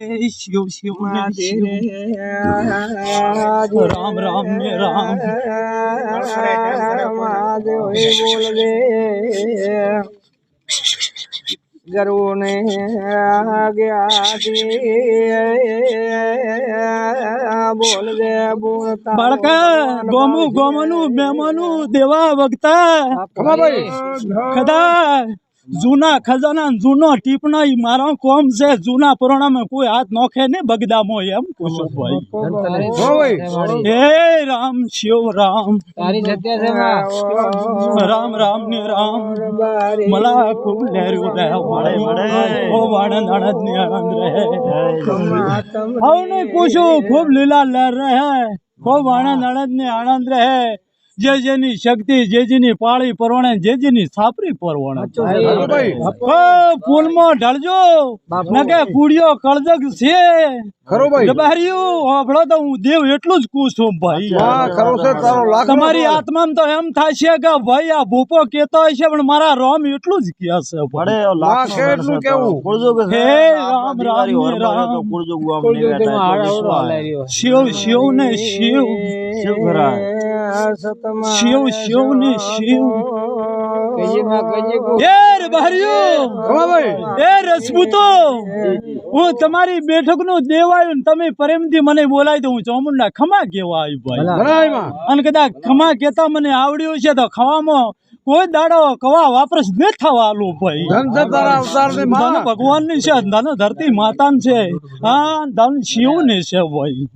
શિવ શિવ રામ રામ ને રામ ગરુ ને બોલ દે બાળકા ગોમુ ગોમનું મેમનું દેવા વગતા કદા જૂના ખજાના જૂનો ટીપણા ઈ મારો કોમ છે જૂના પુરાણામાં કોઈ હાથ નોખે ને બગદામો એમ પૂછો ભાઈ. હે રામ શિવ રામ. રામ રામ ને રામ. મલા ખૂબ લહેર્યું રહે મળે મળે ઓ વાણંદ આણંદ ને આનંદ રહે હવને પૂછું ખૂબ લીલા લહેર રહે. ખૂબ આણંદ આણંદ ને આનંદ રહે. જે જેની શક્તિ જે જેની પાળી પરવણે જે જેની સાપરી પરવણે. ફૂલમાં ઢળજો. નકે કુડિયો કળજક છે. ખરો ભાઈ. દબાર્યું. હોભળો તો હું દેવ એટલું જ કું છું ભાઈ. હા ખરો છે તારો લાખ તમારી આત્મામાં તો એમ થાય છે કે ભાઈ આ ભૂપો કેતો હોય છે પણ મારા રોમ એટલું જ કહે છે શિવ રામ ને શિવ શિવ. ને શિવ શિવ શિવ. ને શિવ એ ખમા એ રસપૂતો હું તમારી બેઠકનું દેવ તમે પ્રેમથી મને બોલાવી દઉં ચોમુંડા ખમા કેવા આવ્યું ભાઈ. અને કદાચ ખમા કેતા મને આવડ્યું છે તો ખવામાં કોઈ દાડો કવા વાપરસ ન થવાલું ભાઈ. ભગવાનની છે ધન ધરતી માતા છે. હા ધન શિવની છે ભાઈ.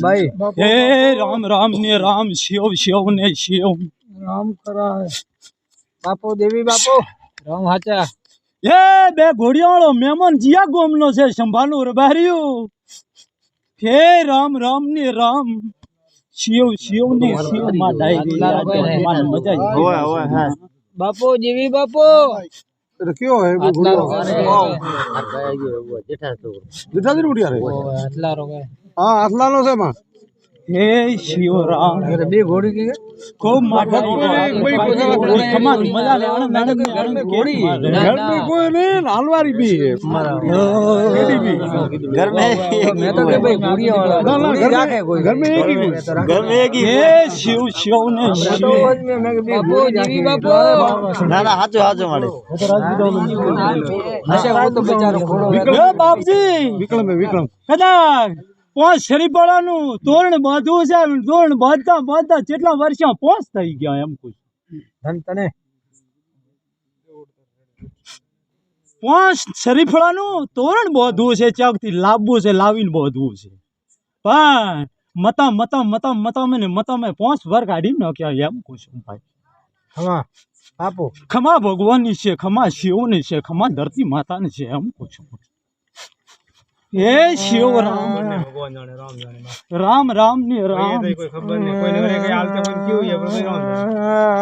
ભાઈ હે રામ રામ ને રામ શિવ શિવ ને શિવ રામ કરાય બાપો દેવી બાપો રામ હાચા હે બે ઘોડિયાળો મેમન જીયા ગોમનો છે સંભાળનું રબાર્યું હે રામ રામ ને રામ શિવ શિવ ને શિવમાં ડાયરી માં મજા બાપુ દેવી બાપો એટલે કયો હે જેઠાજી ઉઠ્યા રે? આટલા हाँ असलानो से माँ। हे शिवराम। अरे बे घोड़ी की को माफा कोई कमाल मज़ा ले आना मैंने घर तो घोड़ी। घर में कोई नहीं हलवारी भी है। घर में मैं तो के भाई घोड़ी वाला घर में कोई घर में एक ही घर में एक ही हे शिव शिव ने शिव। बाबू जीवी बाबू ना ना हाथो हाथो मारे अच्छा वो तो बेचारा विक्रम बाप जी विक्रम विक्रम कदा પોંચ શરીફળાનું તોરણ બાંધવું છે તોરણ બાંધતા બાંધતા જેટલા વર્ષમાં પોંચ થઈ ગયા એમ પૂછ ધન તને? પાંચ શરીફળાનું તોરણ બાંધવું છે ચાકથી લાવવું છે લાવીને બાંધવું છે. પણ મતા મતા મતા મતા મને મતા મેં પાંચ વર કાઢી નાખ્યા એમ પૂછું ભાઈ. હા આપો ખમા ભગવાનની છે ખમા શિવની છે ખમા ધરતી માતાની છે એમ પૂછું હે શિવ રામ. રામ રામ ને રામ.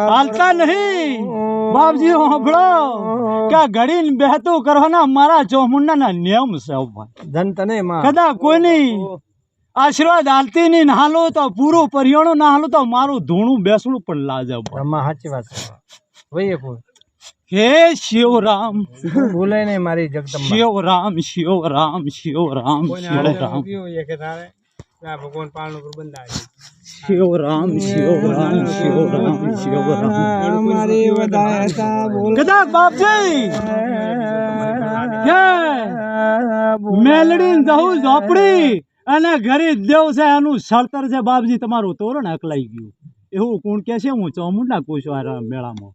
હાલતા નહીં. બાપજી સાંભળો કે ઘડીને બેહતું કરવાના મારા ચોમુંડાના નિયમ છે ભાઈ ધન તને માં. કદાચ કોઈની આશીર્વાદ હાલતી ની ને હાલો તો પૂરું પરિયાણું ના હાલો તો મારું ધૂણું બેસણું પણ લાજે સાચી વાત કોઈ હે શિવરામ. ભૂલે નહીં મારી જગદંબા. શિવ રામ શિવરામ રામ શિવ રામ શિવ રામ ભગવાન પાળનો પ્રબંધ આવે શિવ રામ શિવ બાપજી! મેલડી જહું ઝોપડી અને ગરીબ દેવ છે એનું સળતર છે બાપજી તમારું તોરણ અકલાઈ ગયું. એવું કોણ કે છે? હું ચોમુંડા કોશું આ મેળામાં.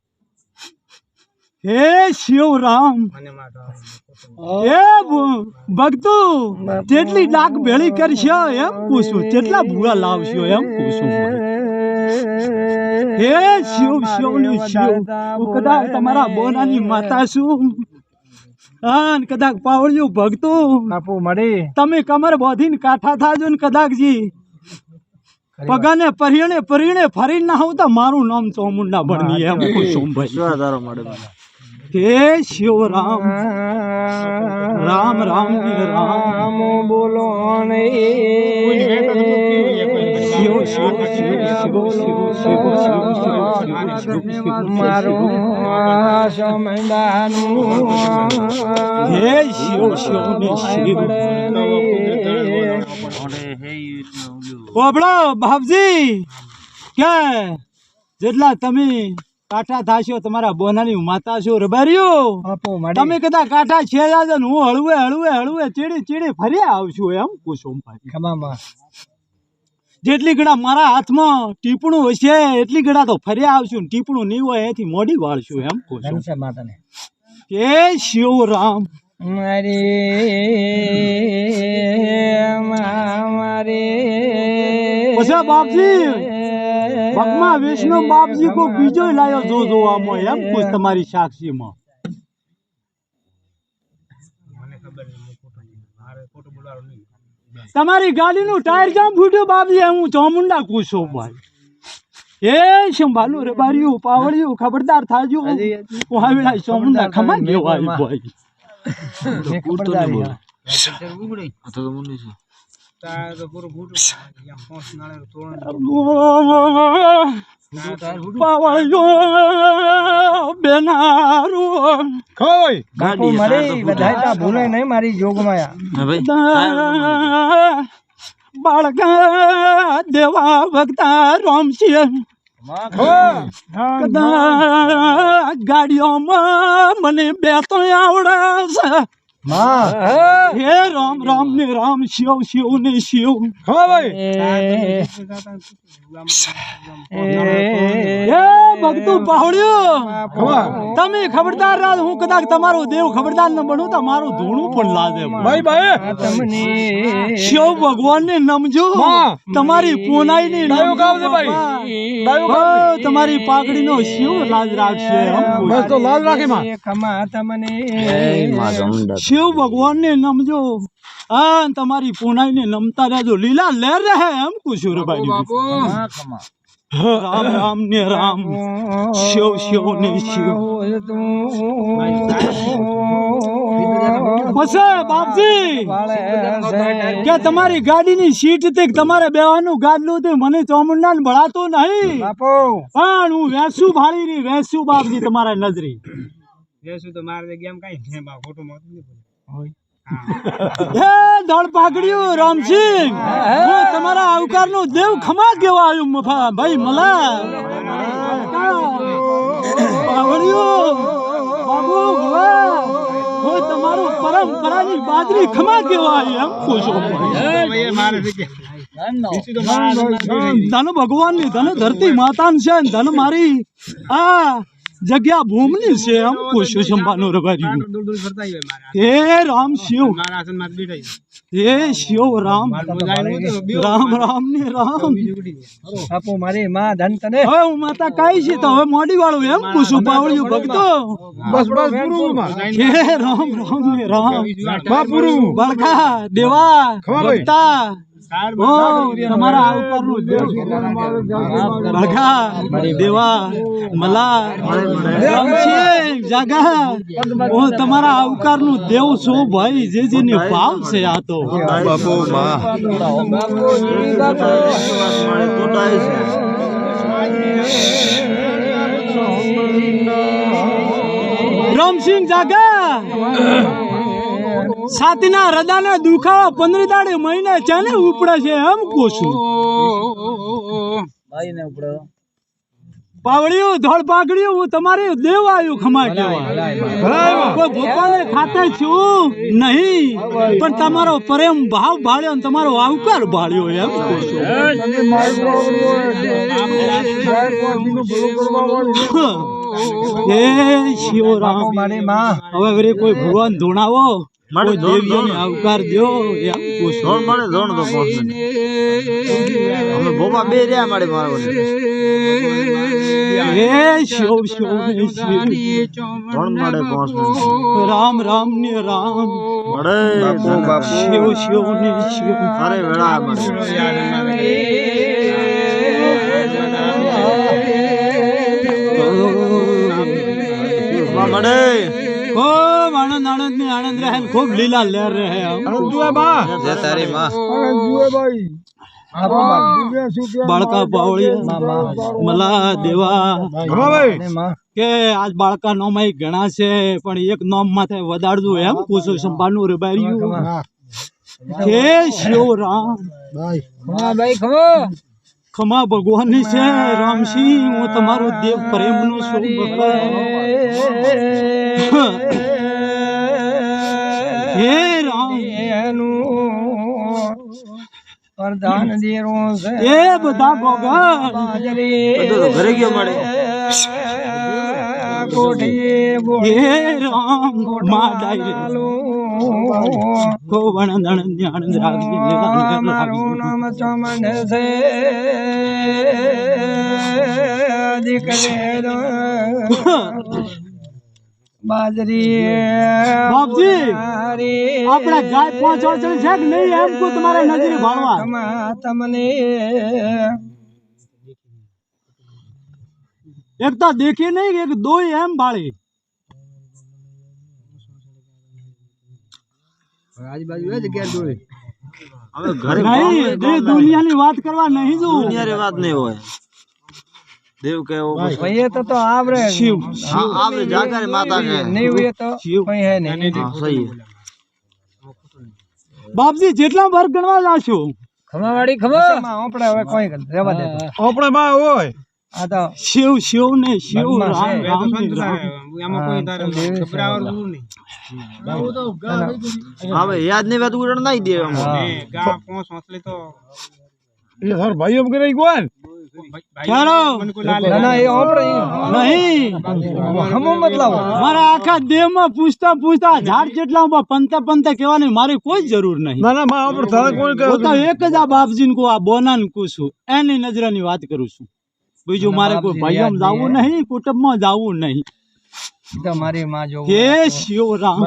હે શિવ રામ એ ભ- ભક્તો જેટલી ડાક ભેળી કરશો એમ પૂછું જેટલા ભૂરા લાવશો એમ પૂછું હે શિવ શિવ ને શિવ હું કદાચ તમારા બોનાની માતા છું. હા કદાચ પાવળિયું ભક્તો. મળી. તમે કમર બોધીને કાઠા થાજો ને કદાચ જી પગાને પરિણે પરિણે ફરી ના હોતા તો મારું નામ ચોમુંડા બળની એમ શું ભાઈ હે શિવ રામ રામ રામ રામ બોલો નહીં શિવ શિવ શિવ શિવ શિવ શિવ શિવ શિવ મારું મંડાનું હે શિવ શિવ ને શિવ ઓબળો બાપજી કે જેટલા તમે કાઠા થાશો તમારા બોનાની માતા છો રબારીઓ. તમે કદા કાઠા છે હું હળવે હળવે હળવે ચીડી ચીડી ફરી આવશું એમ કુસુમ ખમામાં. જેટલી ગળા મારા હાથમાં ટીપણું હશે એટલી ગળા તો ફરી આવશું ટીપણું નહીં હોય એથી મોડી વાળશું એમ કુસુમ માતાને. કે શિવરામ. મારી મારે. પછી બાપજી. ભગમાં વિષ્ણુ બાપજી કો બીજો લાયો જો જોવામાં એમ કુછ તમારી સાક્ષીમાં. તમારી ગાડીનું ટાયર કેમ ફૂટ્યું બાપજી હું ચોમુંડા કૂછો ભાઈ. એ સંભાલું રે બારીયું પાવડિયું ખબરદાર થાજો. હું આવેલા ચોમુંડા ખમાઈ ગયો ભાઈ. ટાયર તો પૂરું ફૂટું અહીંયા પોસ નાળે તોરણ બેનારું. ખોઈ. ભૂલે નહીં મારી જોગમાયા બાળકા દેવા ભક્તા રોમસિંહ ગાડીઓમાં મને બે આવડે માં હે રામ રામ ને રામ શિવ શિવ ને શિવ. હા હે ભક્તું પાવડ્યું તમે ખબરદાર રાજ હું કદાચ તમારો દેવ ખબરદાર ન બનું તો મારું ધૂણું પણ લાદે ભાઈ ભાઈ. તમને શિવ ભગવાન ને નમજો તમારી પોનાઈ ની ડાયો ગાવ ભાઈ. ડાયો ગાવ તમારી પાઘડી નો શિવ લાજ રાખશે બસ તો લાજ રાખે માં. ખમા તમને શિવ ભગવાન ને નમજો. હા તમારી પોનાઈ ને નમતા રહેજો. લીલા લહેર રહે એમ કુશું રે ભાઈ રામ રામ ને રામ. શિવ શિવ ને શિવ. પછી બાપજી. કે તમારી ગાડીની સીટ તે તમારે બેવાનું ગાડલું તે મને ચોમુંડા ને ભળાતું નહીં. પણ હું વેસું ભાળી રહી વેસું બાપજી તમારા નજરી. રામસિંહ તમારા આવકારનું દેવ ખમા કેવા આવ્યું ભાઈ મલા તમારું પરંપરાની બાજરી ખમા કેવા આવ્યું એમ ખુશ ધન ભગવાનની ધન ધરતી માતા છે, ધન મારી. આ જગ્યા ભૂમની છે એમ પૂછ્યું સંભાનું રબારી હે રામ શિવ. હે શિવ રામ. રામ રામ ને રામ. આપો મારી માં ધન તને. હવે હું માતા કઈ છે તો હવે મોડી વાળું એમ પૂછું પાવળિયું ભક્તો. બસ બસ પૂરું હે રામ રામ ને રામ. બા પૂરું બળકા દેવા ભક્તા તમારા આવકારનું દેવ મલા જાગા. હું તમારા આવકારનું દેવ છું ભાઈ જે જેને ભાવ છે આ તો. બાપુ માં. રામસિંહ જાગા. છાતીના હૃદયના દુખાવા પંદરી દાડે મહિને ચાલે ઉપડે છે એમ કોશું પાવડિયું ધોળ પાકડ્યું હું તમારે દેવ આવ્યું ખમા કોઈ ભોપાને ખાતે છું નહીં પણ તમારો પ્રેમ ભાવ ભાળ્યો ને તમારો આવકાર ભાળ્યો એમ હે. શિવરામ. મારી હવે કોઈ ભગવાન ધૂણાવો? કોઈ દેવીઓને આવકાર દ્યો એમ પૂછો મળે ધોણ તો પહોંચે અમે ભોપા બે રહ્યા મારી મારવા હે શિવ શિવ ધોણ મળે પહોંચે રામ રામ ને રામ મળે બાપુ, બાપુ. શિવ શિવ ને શિવ અરે વેળા મળે મળે ખૂબ આનંદ આનંદ ને આનંદ રહે ને ખૂબ લીલા લહેર રહે આમ. જુએ બા. જય તારી માં. જુએ ભાઈ. બાળકા પાવળી મલા દેવા. કે આજ બાળકા નોમ અહીં ઘણા છે પણ એક નોમ માથે વધારજો એમ પૂછો સંભાળનું રેબાર્યું કે શિવરામ. ખમા ભાઈ ખમો. ખમા ભગવાનની છે રામસિંહ હું તમારો દેવ પ્રેમનો છું હે રામ. પ્રધાન દેરો છે. એ બધા બધો ઘરે ગયો મળે કોઠીએ હે રામ. મા ડાયરે. કો વણંદણ જ્ઞાન મારું નામ ચમન છે કે એક તો દેખી નહીં, એક દોય એમ ભાળી. આજુબાજુ એ જગ્યા દોરી હવે ઘરે નહીં દેશ દુનિયાની વાત કરવા નહીં જો દુનિયાની વાત નહીં હોય દેવ કેવો ભાઈ તો તો આવરે શિવ હા માતા નહીં હોય તો શિવ. કોઈ હે નહીં સહી બાપજી જેટલા વર્ગ ગણવા જાશો ખમાવાડી ખમા આપણે હવે કોઈ રહેવા દે આપણે માં હોય આ તો શિવ શિવ ને શિવ રામ રામ હવે યાદ નહીં વાત ઉરણ નહીં દે આમ એ સર ભાઈ એમ કરે કોણ? ચાલો. ના ના એ આપણે નહીં. હમો મતલબ મારા આખા દેહમાં પૂછતા પૂછતા જેટલા ઊભા પંતે પંતે કહેવાની મારી કોઈ જરૂર નહીં. ના ના એક જ આ બાપજીને કહું આ બોનાને કહું છું એની નજરની વાત કરું છું. બીજું મારે કોઈ ભાઈઓમ જાવું નહીં કુટુંબમાં જાવું નહીં. તમારી મારી માં જો હે શિવરામ.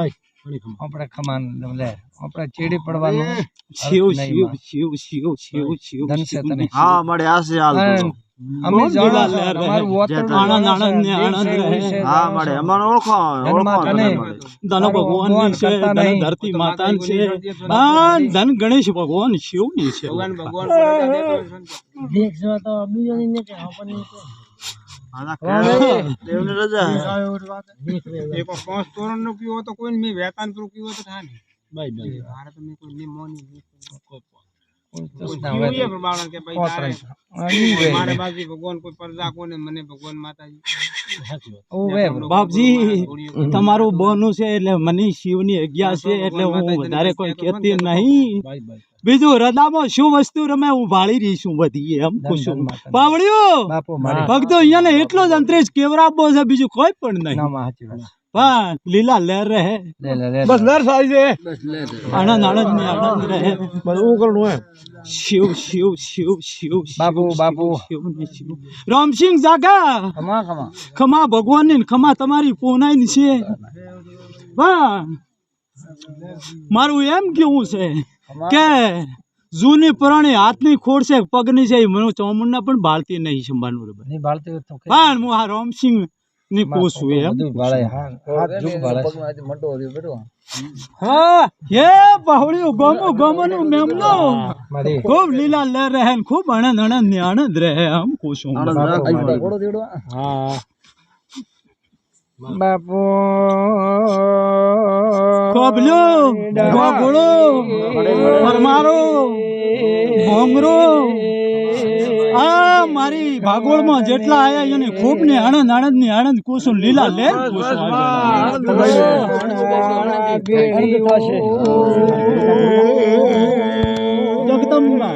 આપણે ખમાન લે આપણે ચેડી પડવાનું શિવ શિવ. શિવ શિવ શિવ શિવ હા મળે આશે હાલ તો. અમે વતન ને ભગવાન છે. ધરતી માતા છે. આ ધન ગણેશ ભગવાન શિવની છે? આના ખેડા દેવની રજા હે. ઓવે, બાપજી તમારું બોનું છે એટલે મને શિવની આજ્ઞા છે એટલે હું વધારે કોઈ કેતી નહીં. બીજું હૃદયમાં શું વસ્તુ રમે હું ભાળી રહી છું બધી એમ પૂછું. બાવળ્યું! ભક્તો અહીંયા ને એટલો જ અંતરેશ કેવરાબો છે બીજું કોઈ પણ નહીં. પણ લીલા લહેર રહે. લે લે લે બસ લહેર સારી છે. આનંદ આનંદ ને આનંદ રહે. બસ હું કરવાનું એમ શિવ શિવ શિવ શિવ બાપુ, બાપુ. શિવ ને શિવ. રામસિંહ જાગા. ખમા ખમા. ખમા ભગવાનની ને ખમા તમારી પોનાની છે. પણ મારું એમ કેવું છે કે જૂની પુરાણી હાથની ખોડ છે પગની છે એ મને ચોમુંડા પણ બાળતી નહીં તો પણ હું આ રામસિંહ ની પૂછું એમ હા. હા હે પહોળ્યું ગમો ગમનું મેમનો. ખૂબ લીલા લે રહે ને ખૂબ આનંદ આનંદ ને આનંદ રહે આમ પૂછું હા. બાપુ. કોબલો ગોગળો પરમારો ભોંગરો આ મારી ભાગોળમાં જેટલા આયા એને ખૂબ ને આણંદ આણંદની આણંદ. કુસુમ લીલા લે જગદંબા.